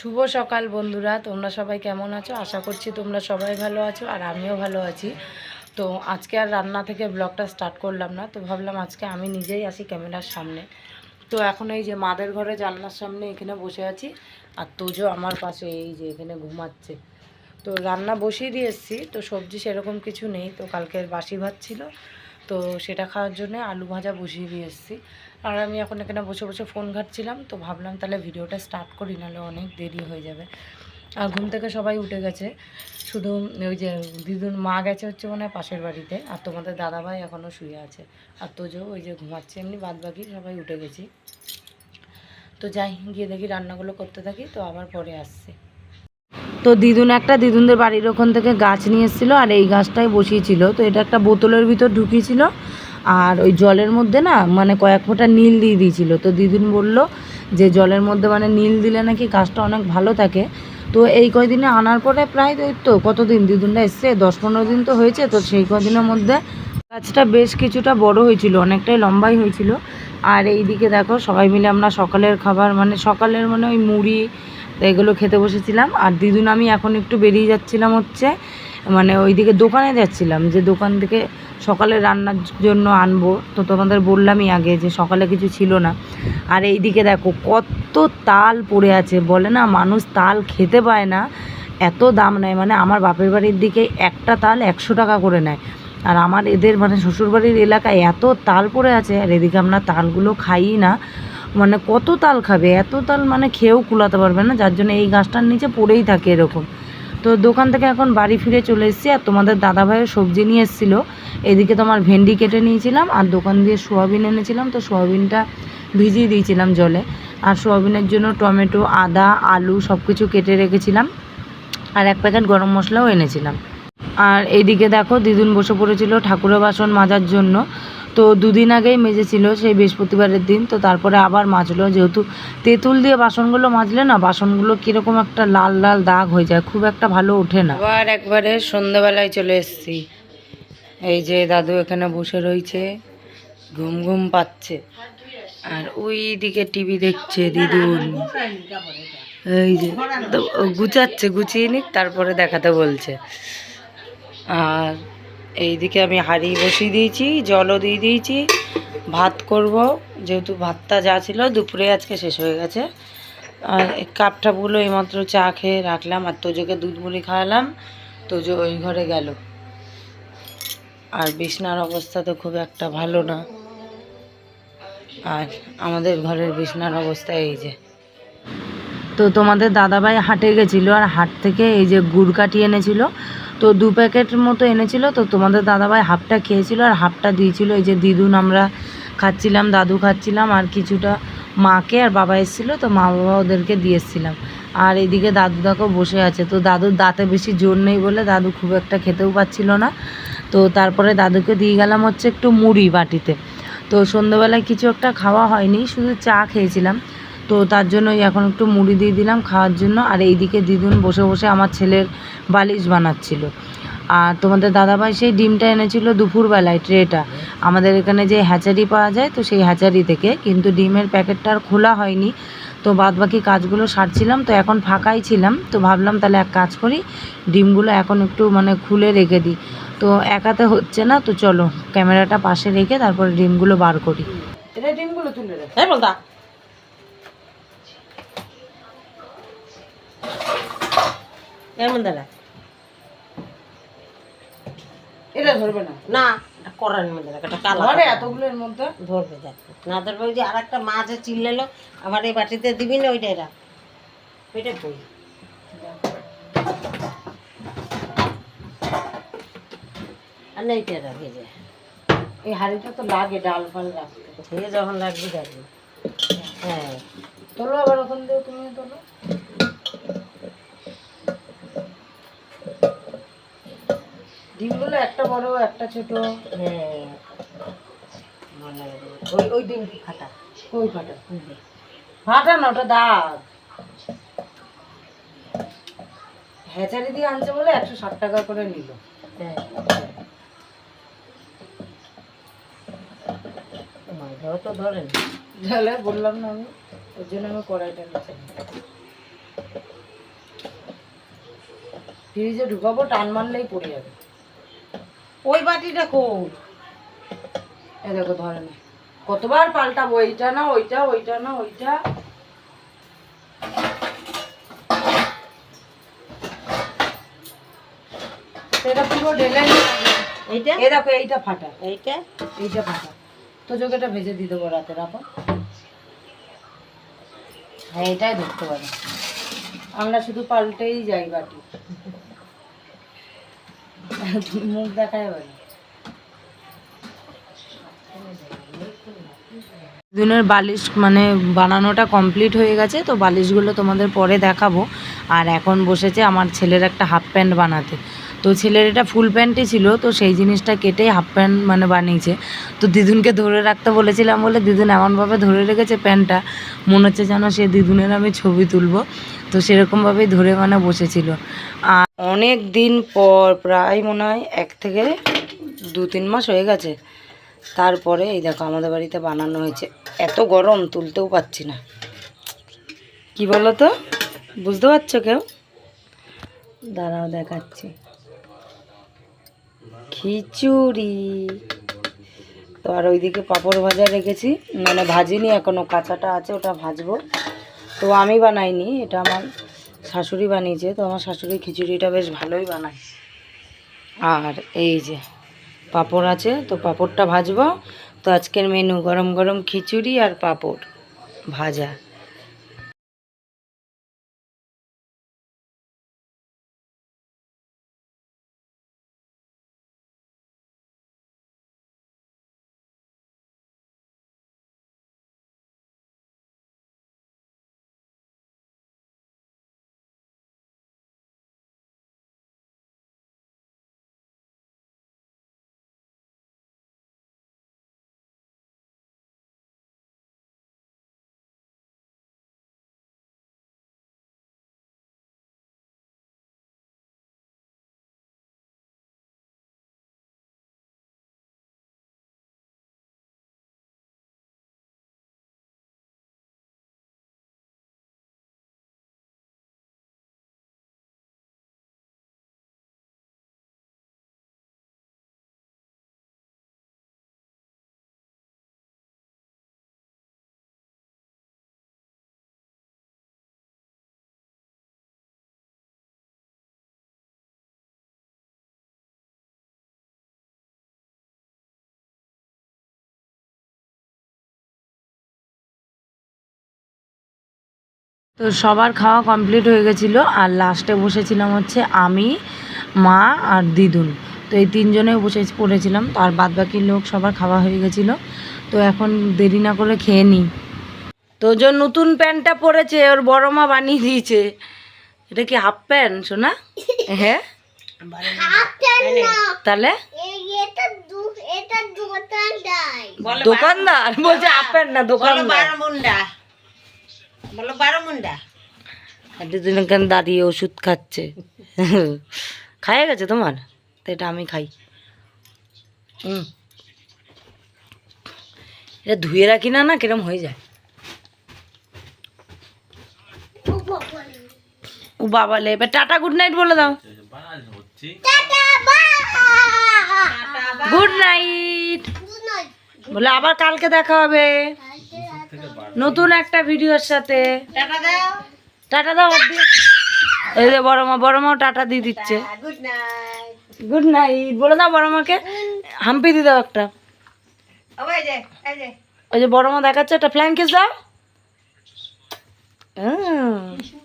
শুভ সকাল বন্ধুরা, তোমরা সবাই কেমন আছো? আশা করছি তোমরা সবাই ভালো আছো আর আমিও ভালো আছি। তো আজকে আর রান্না থেকে ব্লগটা স্টার্ট করলাম না, তো ভাবলাম আজকে আমি নিজেই আসি ক্যামেরার সামনে। তো এখন এই যে মাদের ঘরে জানলার সামনে এখানে বসে আছি, আর তোজো আমার পাশে এই যে এখানে ঘুমাচ্ছে। তো রান্না বসিয়ে দিয়ে এসেছি, তো সবজি সেরকম কিছু নেই, তো কালকের বাসি ভাত ছিল, তো সেটা খাওয়ার জন্য আলু ভাজা বসিয়ে দিয়ে এসেছি। আর আমি এখন এখানে বসে বসে ফোন ঘাটছিলাম, তো ভাবলাম তাহলে ভিডিওটা স্টার্ট করি, নাহলে অনেক দেরি হয়ে যাবে। আর ঘুম থেকে সবাই উঠে গেছে, শুধু ওই যে দিদুন, মা গেছে হচ্ছে মনে হয় পাশের বাড়িতে, আর তোমাদের দাদাভাই এখনও শুয়ে আছে। আর তোজো ওই যে ঘুমাচ্ছে, এমনি বাদ বাকি সবাই উঠে গেছি। তো যাই, গিয়ে দেখি রান্নাগুলো করতে থাকি, তো আবার পরে আসছে। তো দিদুন একটা, দিদুনদের বাড়ির ওখান থেকে গাছ নিয়ে এসেছিল, আর এই গাছটাই বসিয়েছিল। তো এটা একটা বোতলের ভিতর ঢুকিয়েছিল আর ওই জলের মধ্যে না মানে কয়েক ফোঁটা নীল দিয়ে দিয়েছিল। তো দিদিন বলল যে, জলের মধ্যে মানে নীল দিলে নাকি গাছটা অনেক ভালো থাকে। তো এই কয়দিনে আনার পরে প্রায় তো, কতদিন? দিদুনটা এসছে, দশ পনেরো দিন তো হয়েছে, তো সেই কদিনের মধ্যে গাছটা বেশ কিছুটা বড় হয়েছিল, অনেকটাই লম্বাই হয়েছিল। আর এই দিকে দেখো, সবাই মিলে আমরা সকালের খাবার মানে সকালের মানে ওই মুড়ি এগুলো খেতে বসেছিলাম। আর দিদুন, আমি এখন একটু বেরিয়ে যাচ্ছিলাম হচ্ছে মানে ওইদিকে দোকানে যাচ্ছিলাম, যে দোকান থেকে সকালে রান্নার জন্য আনব। তো তোমাদের বললামই আগে যে সকালে কিছু ছিল না। আর এইদিকে দেখো, কত তাল পড়ে আছে। বলে না, মানুষ তাল খেতে পায় না। এত দাম নেয়। মানে আমার বাপের বাড়ির দিকে একটা তাল একশো টাকা করে নেয়। আর আমার এদের মানে শ্বশুরবাড়ির এলাকায় এত তাল পড়ে আছে। আর এদিকে আমরা তালগুলো খাই না। মানে কত তাল খাবে? এত তাল মানে খেয়েও কুলাতে পারবে না। যার জন্য এই গাছটার নিচে পড়েই থাকে এরকম। তো দোকান থেকে এখন বাড়ি ফিরে চলে এসেছি আর তোমাদের দাদাভাইয়ের সবজি নিয়ে এসেছিল। এদিকে তোমার ভেন্ডি কেটে নিয়েছিলাম আর দোকান দিয়ে সোয়াবিন এনেছিলাম, তো সোয়াবিনটা ভিজিয়ে দিয়েছিলাম জলে। আর সোয়াবিনের জন্য টমেটো, আদা, আলু সব কিছু কেটে রেখেছিলাম। আর এক প্যাকেট গরম মশলাও এনেছিলাম। আর এইদিকে দেখো, দিদুন বসে পড়েছিল ঠাকুরের বাসন মাজার জন্য। তো দুদিন আগেই মেজেছিল সেই বৃহস্পতিবারের দিন, তো তারপরে আবার মাজলো। যেহেতু তেঁতুল দিয়ে বাসনগুলো মাজলে না, বাসনগুলো কীরকম একটা লাল লাল দাগ হয়ে যায়, খুব একটা ভালো ওঠে না। আবার একবারে সন্ধ্যাবেলায় চলে এসেছি। এই যে দাদু এখানে বসে রয়েছে, ঘুম ঘুম পাচ্ছে। আর ওই দিকে টিভি দেখছে দিদুন। এই যে গুছাচ্ছে গুছিয়ে নিক, তারপরে দেখাতে বলছে। আর এইদিকে আমি হাঁড়ি বসিয়ে দিয়েছি, জলও দিয়ে দিয়েছি, ভাত করব। যেহেতু ভাতটা যা ছিল, দুপুরে আজকে শেষ হয়ে গেছে। আর এই কাপ টাপগুলো এইমাত্র চা খেয়ে রাখলাম, আর তোজোকে দুধ মুড়ি খাওয়ালাম। তোজো ওই ঘরে গেল। আর বিছনার অবস্থা তো খুব একটা ভালো না। আর আমাদের ঘরের বিছনার অবস্থা এই যে। তো তোমাদের দাদাভাই হাটে গেছিল, আর হাট থেকে এই যে গুড় কাটি এনেছিল তো দু প্যাকেট মতো এনেছিল, তো তোমাদের দাদাভাই হাফটা খেয়েছিল আর হাফটা দিয়েছিল। এই যে দিদুন আমরা খাচ্ছিলাম, দাদু খাচ্ছিলাম আর কিছুটা মাকে আর বাবা এসেছিল, তো মা বাবা ওদেরকে দিয়ে এসেছিলাম। আর এদিকে দাদু দেখো বসে আছে, তো দাদুর দাঁতে বেশি জোর নেই বলে দাদু খুব একটা খেতেও পাচ্ছিল না। তো তারপরে দাদুকে দিয়ে গেলাম হচ্ছে একটু মুড়ি বাটিতে। তো সন্ধ্যেবেলায় কিছু একটা খাওয়া হয়নি, শুধু চা খেয়েছিলাম। তো তার জন্যই এখন একটু মুড়ি দিয়ে দিলাম খাওয়ার জন্য। আর এইদিকে দিদুন বসে বসে আমার ছেলের বালিশ বানাচ্ছিল। আর তোমাদের দাদাভাই সেই ডিমটা এনেছিল দুপুরবেলায় ট্রেটা। আমাদের এখানে যে হ্যাচারি পাওয়া যায় তো সেই হ্যাচারি থেকে। কিন্তু ডিমের প্যাকেটটা আর খোলা হয়নি। তো বাদ বাকি কাজগুলো সারছিলাম। তো এখন ফাঁকাই ছিলাম। তো ভাবলাম তাহলে এক কাজ করি ডিমগুলো এখন একটু মানে খুলে রেখে দিই। তো একাতে হচ্ছে না তো চলো ক্যামেরাটা পাশে রেখে তারপরে ডিমগুলো বার করি। এটা ডিমগুলো তুলে রেখে। হ্যাঁ এমন দাদা এটা ধরবে না। না এটা করার মধ্যে এটা কালা ধরে এতগুলোর মধ্যে? ধরবে দেখ। না ধরবে ওই যে আর একটা মাছ চিল্লালো আমার এই বাটিতে দিবি না ওইটা এরা? ওইটা আর না এইটা যে। এই হাড়িটা তো লাগে ডাল ফাল রাখতে। যখন রাখবি রাখবি। হ্যাঁ। তোলো আবার ওখান দিয়ে তুমি তোলো। ডিমগুলো একটা বড় একটা ছোট। হ্যাঁ। মনে। ওই ওই ডিম ফাটা। কই ফাটা? ফাটা না ওটা দাগ। হ্যাচারি দিয়ে আনছে বলে একশো ষাট টাকা করে নিল। হ্যাঁ। মাঝেও তো ধরেন। তাহলে বললাম না আমি ওর জন্য আমি কড়াইটা নিচ্ছি ফ্রিজে ঢুকাবো টান মারলেই পড়ে যাবে। ওই বাটিটা এ দেখো ধরে না। কতবার পাল্টাবো এইটা না ওইটা ওইটা না ওইটা? এটা পুরো ঢেলে এইটা? এ দেখো এইটা ফাটা। এইটা? এইটা ফাটা। তো যোগেটা ভেজে দিয়ে দেবো রাতে রাখো। হ্যাঁ এটাই ধরতে পারে। আমরা শুধু পাল্টেই যাই বাটি। মুখ দেখা যাবে না বালিশ মানে বানানোটা কমপ্লিট হয়ে গেছে, তো বালিশগুলো তোমাদের পরে দেখাবো। আর এখন বসেছে আমার ছেলের একটা হাফ প্যান্ট বানাতে। তো ছেলের এটা ফুল প্যান্টই ছিল, তো সেই জিনিসটা কেটে হাফ প্যান্ট মানে বানিয়েছে। তো দিদুনকে ধরে রাখতে বলেছিলাম বলে, দিদুন, এমনভাবে ধরে রেখেছে প্যান্টটা, মনে হচ্ছে যেন সে দিদুনের আমি ছবি তুলবো। তো সেরকমভাবেই ধরে মানে বসেছিল। আর অনেক দিন পর, প্রায় মনে হয় এক থেকে দু তিন মাস হয়ে গেছে। তারপরে এই দেখো আমাদের বাড়িতে বানানো হয়েছে। এত গরম, তুলতেও পাচ্ছি না। কি বলো তো? বুঝতে পারছ কেউ? দাঁড়াও দেখাচ্ছি। খিচুড়ি। তো আর ওইদিকে পাঁপড় ভাজা রেখেছি। মানে ভাজিনি, এখনও কাঁচাটা আছে, ওটা ভাজবো। তো আমি বানাইনি, এটা আমার শাশুড়ি বানিয়েছে, তো আমার শাশুড়ি খিচুড়িটা বেশ ভালোই বানায়। আর এই যে পাপড় আছে, তো পাপড়টা ভাজবো। তো আজকের মেনু গরম গরম খিচুড়ি আর পাপড় ভাজা। তো সবার খাওয়া কমপ্লিট হয়ে গেছিল আর লাস্টে বসেছিলাম হচ্ছে আমি মা আর দিদুন। তো এই তিনজনে বসে পড়েছিলাম তো আর বাদ বাকি লোক সবার খাওয়া হয়ে গেছিল। তো এখন দেরি না করে খেয়ে নিই। তো যে নতুন প্যান্টটা পরেছে ওর বড় মা বানিয়ে দিয়েছে। এটা কি হাফ প্যান্ট শোনা হ্যাঁ? তাহলে? দোকানদার। বলছে হাফ প্যান্ট না দোকানদার। বলো বারো মুন্ডা। দুদিন কেন দাঁড়িয়ে ওষুধ খাচ্ছে। খাইয়ে গেছে তোমার? তো এটা আমি খাই। হুম। এটা ধুয়ে রাখি না না কিরম হয়ে যায়? ও বাবালে এবার টাটা গুড নাইট বলে দাও। Good night. বলে আবার কালকে দেখা হবে। নতুন একটা ভিডিওর সাথে। টাটা দাও। টাটা দাও এই যে বড় মা বড় মাও টাটা দিয়ে দিচ্ছে। গুড নাইট বলে দাও বড় মাকে হাম্পি দিয়ে দাও একটা। ওই যে এই ওই যে বড় মা দেখাচ্ছে একটা ফ্ল্যাঙ্কিস দাও। হুম।